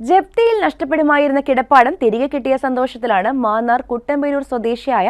ജപ്തിയിൽ നഷ്ടപ്പെടുമായിരുന്ന കിടപ്പാടം തിരികെ കിട്ടിയ സന്തോഷത്തിലാണ് മാന്നാർ കുട്ടമ്പേരൂർ സ്വദേശിയായ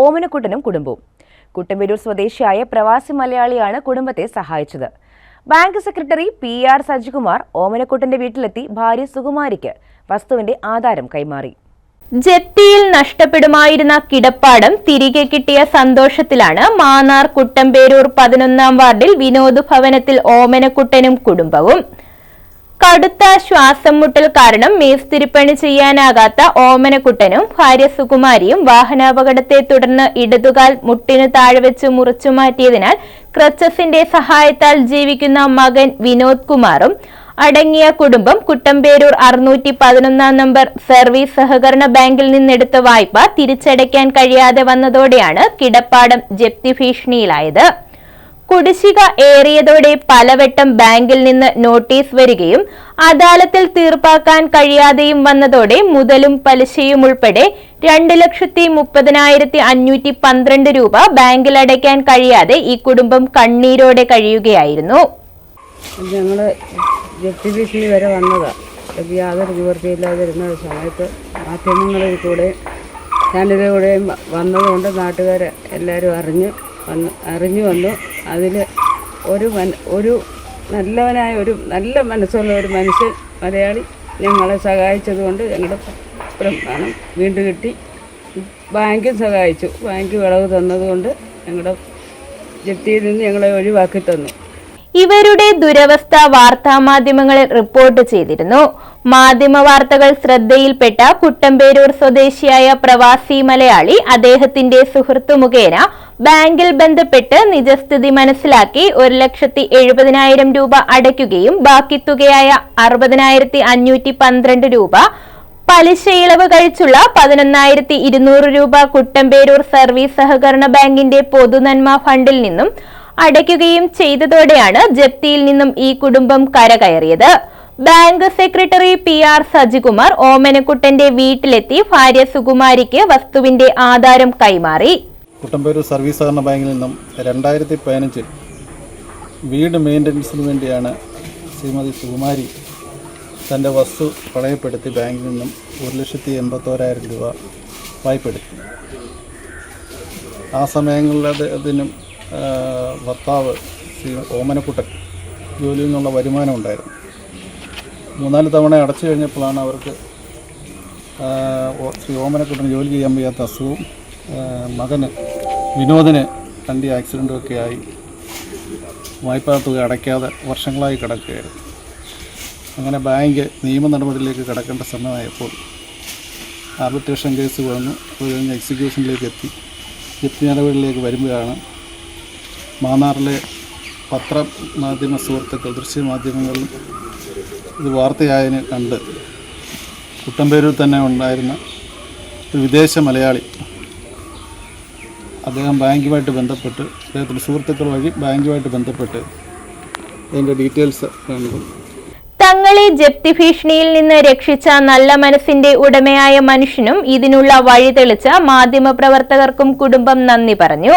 ഓമനക്കുട്ടനും കുടുംബവും. കുട്ടമ്പേരൂർ സ്വദേശിയായ പ്രവാസി മലയാളിയാണ് കുടുംബത്തെ സഹായിച്ചത്. Bank secretary P R Sajikumar ഓമനക്കുട്ടന്റെ വീട്ടിലെത്തി ഭാര്യ സുകുമാരിക്ക് വസ്തുവിന്റെ ആധാരം കൈമാറി. ജപ്തിയിൽ നഷ്ടപ്പെടുമായിരുന്ന കിടപ്പാടം തിരികെ കിട്ടിയ സന്തോഷത്തിലാണ് മാന്നാർ കുട്ടമ്പേരൂർ പതിനൊന്നാം വാർഡിൽ വിനോദ് ഭവനത്തിൽ ഓമനക്കുട്ടനും കുടുംബവും. കടുത്ത ശ്വാസം മുട്ടൽ കാരണം മേസ്തിരിപ്പണി ചെയ്യാനാകാത്ത ഓമനക്കുട്ടനും ഭാര്യ സുകുമാരിയും വാഹനാപകടത്തെ തുടർന്ന് ഇടതുകാൽ മുട്ടിനു താഴെ വെച്ച് മുറിച്ചു മാറ്റിയതിനാൽ ക്രച്ചസിന്റെ സഹായത്താൽ ജീവിക്കുന്ന മകൻ വിനോദ് കുമാറും അടങ്ങിയ കുടുംബം കുട്ടമ്പേരൂർ അറുന്നൂറ്റി പതിനൊന്നാം നമ്പർ സർവീസ് സഹകരണ ബാങ്കിൽ നിന്നെടുത്ത വായ്പ തിരിച്ചടയ്ക്കാൻ കഴിയാതെ വന്നതോടെയാണ് കിടപ്പാടം ജപ്തി ഭീഷണിയിലായത്. കുടിശ്ശിക ഏറിയതോടെ പലവട്ടം ബാങ്കിൽ നിന്ന് നോട്ടീസ് വരികയും അദാലത്തിൽ തീർപ്പാക്കാൻ കഴിയാതെയും വന്നതോടെ മുതലും പലിശയും ഉൾപ്പെടെ രണ്ട് ലക്ഷത്തി മുപ്പതിനായിരത്തി അഞ്ഞൂറ്റി പന്ത്രണ്ട് രൂപ ബാങ്കിൽ അടയ്ക്കാൻ കഴിയാതെ ഈ കുടുംബം കണ്ണീരോടെ കഴിയുകയായിരുന്നു. ഞങ്ങൾ ജപ്തി വരെ വന്നതാണ് അത് യാതൊരു നിവൃത്തിയില്ലാതിരുന്ന സമയത്ത് മാധ്യമങ്ങളിൽ കൂടെ ഞാനിതിലൂടെയും വന്നതുകൊണ്ട് നാട്ടുകാരെ എല്ലാവരും അറിഞ്ഞ് വന്ന് അറിഞ്ഞു വന്നു. അതിൽ ഒരു മന ഒരു നല്ലവനായ ഒരു നല്ല മനസ്സുള്ള ഒരു മനുഷ്യൻ മലയാളി ഞങ്ങളെ സഹായിച്ചതുകൊണ്ട് ഞങ്ങളുടെ പ്രമാണം വീണ്ടും കിട്ടി. ബാങ്കും സഹായിച്ചു. ബാങ്ക് വിളവ് തന്നതുകൊണ്ട് ഞങ്ങളുടെ ജപ്തിയിൽ നിന്ന് ഞങ്ങളെ ഒഴിവാക്കി തന്നു. ഇവരുടെ ദുരവസ്ഥ വാർത്താമാധ്യമങ്ങളിൽ റിപ്പോർട്ട് ചെയ്തിരുന്നു. മാധ്യമ വാർത്തകൾ ശ്രദ്ധയിൽപ്പെട്ട കുട്ടമ്പേരൂർ സ്വദേശിയായ പ്രവാസി മലയാളി അദ്ദേഹത്തിന്റെ സുഹൃത്തു മുഖേന ബാങ്കിൽ ബന്ധപ്പെട്ട് നിജസ്ഥിതി മനസ്സിലാക്കി ഒരു ലക്ഷത്തി എഴുപതിനായിരം രൂപ അടയ്ക്കുകയും ബാക്കി തുകയായ അറുപതിനായിരത്തി അഞ്ഞൂറ്റി പന്ത്രണ്ട് രൂപ പലിശ ഇളവ് കഴിച്ചുള്ള പതിനൊന്നായിരത്തി ഇരുന്നൂറ് രൂപ കുട്ടമ്പേരൂർ സർവീസ് സഹകരണ ബാങ്കിന്റെ പൊതുനന്മ ഫണ്ടിൽ നിന്നും അടയ്ക്കുകയും ചെയ്തതോടെയാണ് ജപ്തിയിൽ നിന്നും ഈ കുടുംബം കരകയറിയത്. Bank secretary P R Sajikumar ഓമനക്കുട്ടന്റെ വീട്ടിലെത്തി ഭാര്യ സുകുമാരിക്ക് വസ്തുവിന്റെ ആധാരം കൈമാറി. കുട്ടമ്പേരൂർ സർവീസ് സഹകരണ ബാങ്കിൽ നിന്നും രണ്ടായിരത്തി പതിനഞ്ചിൽ വീട് മെയിന്റനൻസിന് വേണ്ടിയാണ് ശ്രീമതി സുകുമാരി തന്റെ വസ്തു പണയപ്പെടുത്തി ബാങ്കിൽ നിന്നും ഒരു ലക്ഷത്തി എൺപത്തോരായിരം രൂപ വായ്പ എടുത്തു. ആ സമയങ്ങളിൽ ആ, ഭർത്താവ് ശ്രീ ഓമനക്കുട്ടൻ ജോലിയിൽ നിന്നുള്ള വരുമാനം ഉണ്ടായിരുന്നു. മൂന്നാൽ തവണ അടച്ചു കഴിഞ്ഞപ്പോഴാണ് അവർക്ക് ശ്രീ ഓമനക്കുട്ടന് ജോലി ചെയ്യാൻ വയ്യാത്ത അസുഖവും മകന് വിനോദിന് വണ്ടി ആക്സിഡന്റും ഒക്കെ ആയി. വായ്പാ തുക അടയ്ക്കാതെ വർഷങ്ങളായി കിടക്കുകയായിരുന്നു. അങ്ങനെ ബാങ്ക് നിയമ നടപടിയിലേക്ക് കിടക്കേണ്ട സമയമായപ്പോൾ ആർബിട്രേഷൻ കേസ് വന്നു. കഴിഞ്ഞ് എക്സിക്യൂഷനിലേക്ക് എത്തി. ജപ്തി നടപടിയിലേക്ക് വരുമ്പോഴാണ് മാന്നാറിലെ പത്ര മാധ്യമ സുഹൃത്തുക്കൾ ദൃശ്യമാധ്യമങ്ങളിൽ ഇത് വാർത്തയായതിനെ കണ്ട് കുട്ടമ്പേരൂർ തന്നെ ഉണ്ടായിരുന്ന ഒരു വിദേശ മലയാളി അദ്ദേഹം ബാങ്കുമായിട്ട് ബന്ധപ്പെട്ട് അദ്ദേഹത്തിന്റെ സുഹൃത്തുക്കൾ വഴി ബാങ്കുമായിട്ട് ബന്ധപ്പെട്ട് അതിന്റെ ഡീറ്റെയിൽസ് കണ്ടു. തങ്ങളെ ജപ്തി ഭീഷണിയിൽ നിന്ന് രക്ഷിച്ച നല്ല മനസ്സിന്റെ ഉടമയായ മനുഷ്യനും ഇതിനുള്ള വഴി തെളിച്ച മാധ്യമപ്രവർത്തകർക്കും കുടുംബം നന്ദി പറഞ്ഞു.